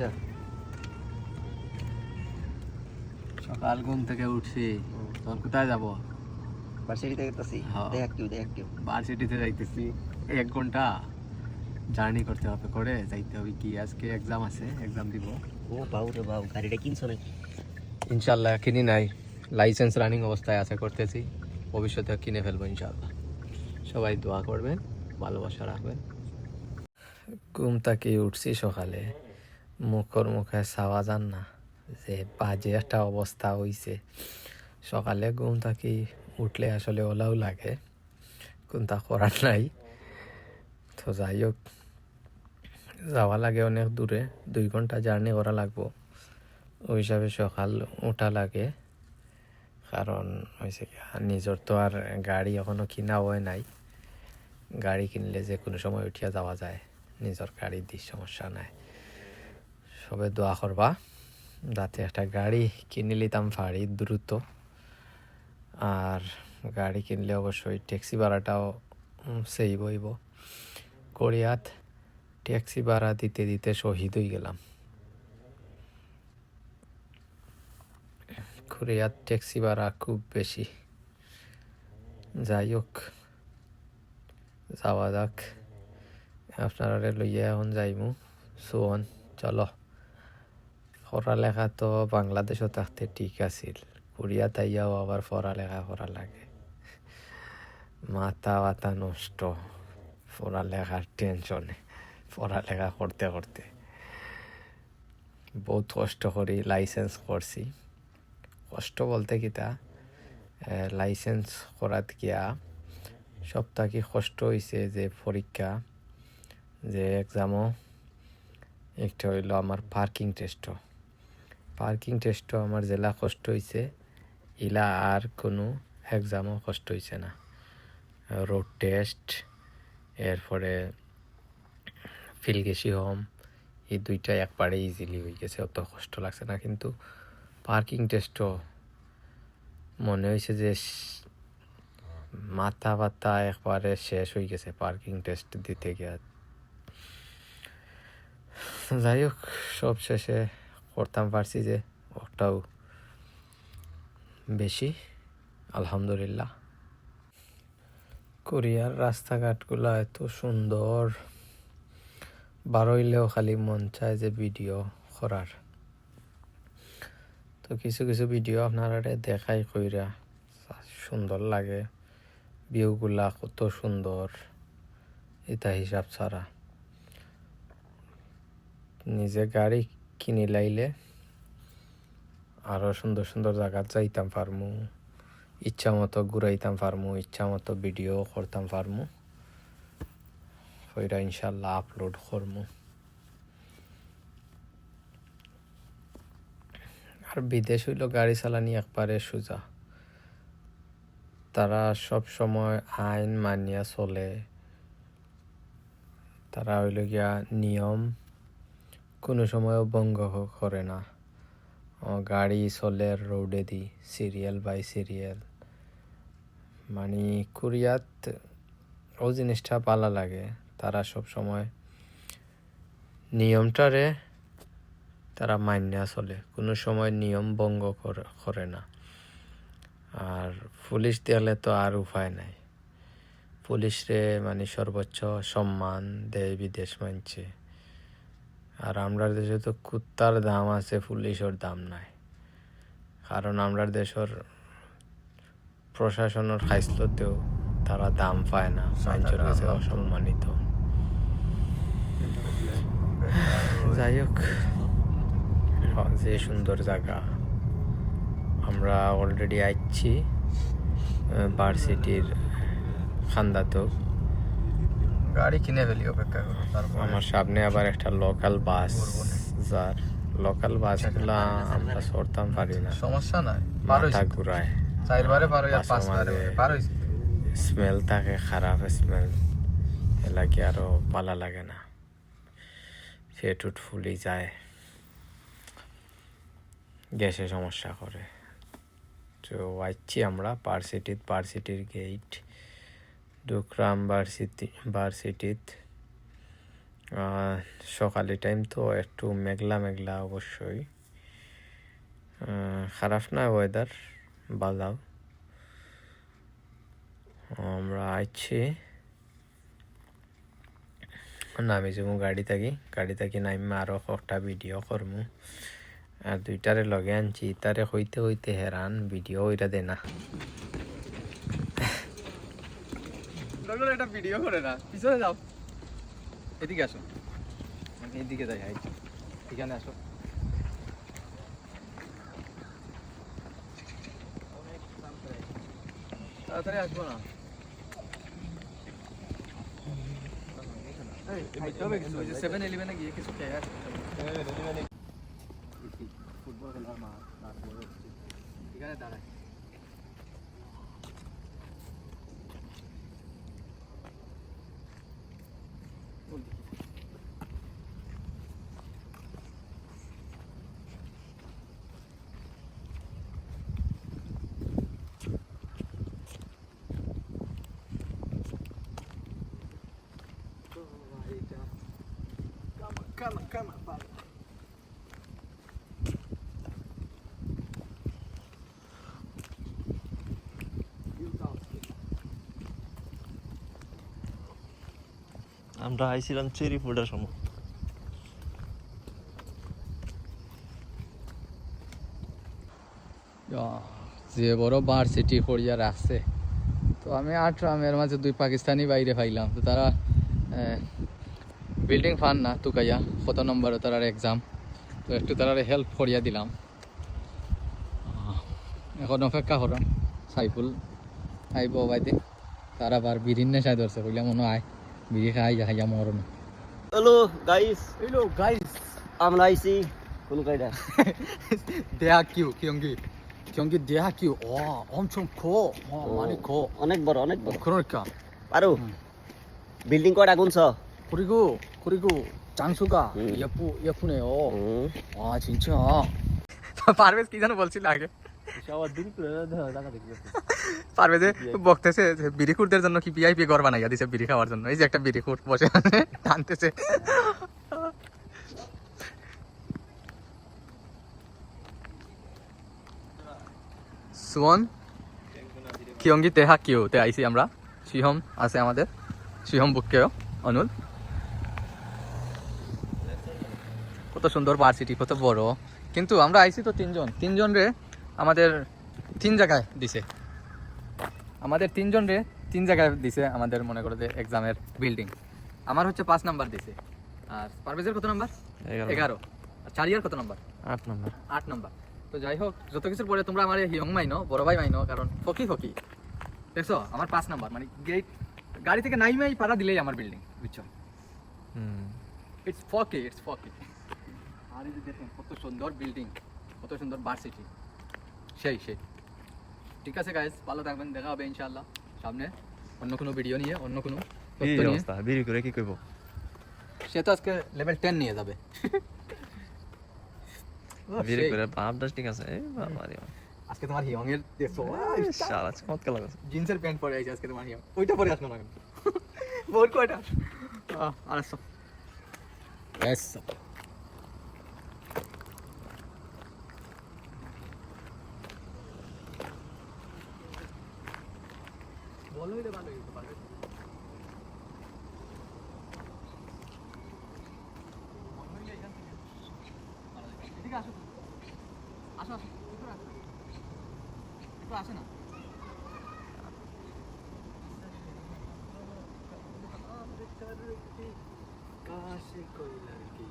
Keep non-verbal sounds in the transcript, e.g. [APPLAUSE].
বসে সকাল ঘুম থেকে উঠছি। তখন কোথায় যাব। দেখ দেখ ভার্সিটিতে যাইতেছি। এক ঘণ্টা জার্নি করতে হবে করে। যাইতে হবে কি? আজকে এক্সাম আছে এক্সাম দিব। ও বাবু রে বাবু গাড়িটা কিনছো নাকি? ইনশাল্লাহ কিনি নাই। লাইসেন্স রানিং অবস্থায় আছে করতেছি। ভবিষ্যতে কিনে ফেলব ইনশাল্লাহ সবাই দোয়া করবেন ভালোবাসা রাখবেন। ঘুম থেকে উঠছি সকালে। মুখর মুখে ছাওয়া যান না, যে বাজে একটা অবস্থা হইছে। সকালে ঘুম থাকি, উঠলে আসলে ওলাও লাগে, কোনটা করার নাই। তো যাই হোক, যাওয়া লাগে অনেক দূরে, দুই ঘণ্টা জার্নি করা লাগবো। ওই হিসাবে সকাল উঠা লাগে, কারণ হয়েছে নিজের তো আর গাড়ি এখনও কিনা হয় নাই। গাড়ি কিনলে যে কোনো সময় উঠিয়া যাওয়া যায়, নিজের গাড়ির দিক সমস্যা নাই। সবে দোয়া করবা। যাতে একটা গাড়ি কিনে নিতাম পারি দ্রুত। আর গাড়ি কিনলে অবশ্যই ট্যাক্সি ভাড়াটাও সেই বইব। কোরিয়াত ট্যাক্সি ভাড়া দিতে দিতে শহীদ হয়ে গেলাম। কোরিয়ার ট্যাক্সি ভাড়া খুব বেশি। যাই হোক যাওয়া যাক। আপনারা লইয়া এখন যাইমু। সোন চলো। পড়ালেখা তো বাংলাদেশও থাকতে ঠিক আছিল। কোরিয়া তাইয়াও আবার পড়ালেখা করা লাগে। মাথা মাথা নষ্ট। পড়ালেখার টেনশনে পড়ালেখা করতে করতে। বহুত কষ্ট করি লাইসেন্স করছি। কষ্ট বলতে কিতা লাইসেন্স করাত গিয়া সপ্তাহে কষ্ট হয়েছে যে পরীক্ষা, যে এক্সামও একটা হইল আমার পার্কিং টেস্টও পার্কিং টেস্টও আমার জেলা কষ্ট হয়েছে ইলা আর কোনো এক্সামও কষ্ট হয়েছে না। রোড টেস্ট এরপরে ফিলগেসি হোম, এই দুইটা একবারে ইজিলি হয়ে গেছে, অত কষ্ট লাগছে না। কিন্তু পার্কিং টেস্টও মনে হয়েছে যে মাথা ব্যথা একবারে শেষ হয়ে গেছে পার্কিং টেস্ট দিতে গিয়ে। যাই হোক, সব শেষে করতাম, পারছি যে ওটাও বেশি। আলহামদুলিল্লাহ। কোরিয়ার রাস্তাঘাটগুলো এত সুন্দর। বারোইলেও খালি মন চায় যে ভিডিও করার। তো কিছু কিছু ভিডিও আপনারা দেখাই কইরা সুন্দর লাগে। ভিউগুলা কত সুন্দর এটা হিসাব ছাড়া। নিজে গাড়ি কিনে লাইলে আরও সুন্দর সুন্দর জায়গা যাইতাম পারমু। ইচ্ছা মতো ঘুরাইতাম পারমু, ইচ্ছা মতো ভিডিও করতাম পারমু। ওইটা ইনশাল্লাহ আপলোড করমু। আর বিদেশ হইল গাড়ি চালানি একবারে সোজা। তারা সব সময় আইন মানিয়া চলে। তারা হইল গিয়া নিয়ম কোনো সময়ও ভঙ্গ করে না। গাড়ি চলে রোডে দি সিরিয়াল বাই সিরিয়াল মানে কোরিয়াত ও জিনিসটা পালা লাগে। তারা সব সময় নিয়মটারে তারা মান্যা চলে। কোনো সময় নিয়ম ভঙ্গ করে করে না। আর পুলিশ দিয়ালে তো আর উপায় নাই। পুলিশরে মানে সর্বোচ্চ সম্মান দেয় বিদেশ মানছে আর আমরা দেশে তো কুত্তার দাম আছে, পুলিশের দাম নাই। কারণ আমরা দেশের প্রশাসনের খাইসলতেও তারা দাম পায় না মানুষের কাছে অসম্মানিত। যাই হোক, যে সুন্দর জায়গা। আমরা অলরেডি আইছি ভার্সিটির খান্দাতো গাড়ি কিনে ফেলি অপেক্ষা করো তারপর আমার সামনে আবার একটা লোকাল বাস যার লোকাল বাসগুলা আমরা চড়তাম পারি না। সমস্যা নাই পার মাথা ঘুরায়। চারবারে পার হইয়া পাঁচবারে পার হইছে স্মেল থাকে খারাপ স্মেল এলাকি আরও পালা লাগে না। পেটুট ফুলি যায়। গ্যাসে সমস্যা করে। তো আইছি আমরা পার্সিটিত পার্সিটির গেট ডুকরাম ভার্সিটি ভার্সিটিত সকালে টাইম তো একটু মেঘলা মেঘলা অবশ্যই। খারাপ না ওয়েদার বাজাও আমরা আইছি। নামি যাব গাড়ি থাকি। গাড়ি থাকি নামি আরও একটা ভিডিও করমু। আর দুইটারে লগে আনছি। তারে হইতে হইতে হেরান ভিডিও ওইটা দে না এটা ভিডিও করে না। পিছনে যাও। এদিকে আসো। আমি এদিকে যাই, হাই এখানে আসো। তাড়াতাড়ি আসব না। গিয়ে কিছু খেয়ে আমরা আইছিলাম চেরি ফুডার সময়। যে বড় বার সিটি করিয়া রাখছে। তো আমি আটলাম এর মাঝে দুই পাকিস্তানি বাইরে পাইলাম। তো তারা বিল্ডিং ফান না তুকাইয়া কত নম্বর তারার এক্সাম তো একটু তারা হেল্প করিয়া দিলাম। এখন অপেক্ষা করাম সাইফুল আইব বাইতে। তারা আবার বিড়ির নেশায় ধরছে, কইলাম মনে হয় বিড়ি খাই খাইয়া মরণ হ্যালো গাইস হ্যালো গাইস আমরা আইছি কোন কাইডা দেয়া কিউ কিয়ঙ্গি কিয়ঙ্গি দেয়া কিউ 어 엄청 커 어, 많이 커 অনেক বড় অনেক বড় 그러니까 পারো 음. বিল্ডিং কয়টা গুনছ 그리고 그리고 장수가 음. 예쁘 예쁘네요. হুম 와 진짜. পারভেজ কি জানো বলছিল আগে সবার দিন করে টাকা দেখবে বকতেছে যে বিড়িখুরদের জন্য কি ভিআইপি ঘর বানাইয়া দিছে বিড়ি খাওয়ার জন্য? এই যে একটা বিড়িখুর বসে আছে টানতেছে। সুমন কিয়ঙ্গি তেহা কিউ তে আইসি আমরা। শিহম আছে আমাদের। শিহম বুককেও অনুল। কত সুন্দর ভার্সিটি কত বড়। কিন্তু আমরা আইসি তো তিনজন। তিনজন রে আমাদের তিন জায়গায় দিছে। আমাদের তিনজন রে তিন জায়গায় দিছে আমাদের মনে করো যে এক্সামের বিল্ডিং আমার হচ্ছে পাঁচ নাম্বার দিছে। আর পারভেজের কত নাম্বার? এগারো। আর চারিয়ার কত নাম্বার? আট নম্বর। আট নাম্বার। তো যাই হোক যত কিছুর পরে তোমরা আমার হিয়ং মাইনো বড় ভাই মাইনো কারণ ফকি ফকি। দেখছ? আমার পাঁচ নাম্বার। মানে গেট গাড়ি থেকে নাইমাই পারা দিলেই আমার বিল্ডিং বুঝছ? ইটস ফকি ইটস ফকি আর এই যে দেখুন কত সুন্দর বিল্ডিং কত সুন্দর ভার্সিটি সেই সেই। ঠিক আছে গাইজ ভালো থাকবেন দেখা হবে ইনশাআল্লাহ। সামনে অন্য কোনো ভিডিও নিয়ে অন্য কোনো অবস্থা বিড়ি করে কি কইব সে তো আজকে লেভেল টেন নিয়ে যাবে। [LAUGHS] করে দাস ঠিক আছে? আজকে তোমার হিয়ং এর দেখছ শালা চমৎকার লাগছে। জিন্সের প্যান্ট পরে আইছে আজকে তোমার হিয়ং ওইটা পরে আসলো না [LAUGHS] বোর কয়টা? আড়াইশো এসো বল ভালো হইতো ভালো হইতো এদিকে আসো আসো আসো। একটু আসো না। কাশে কইলার কি?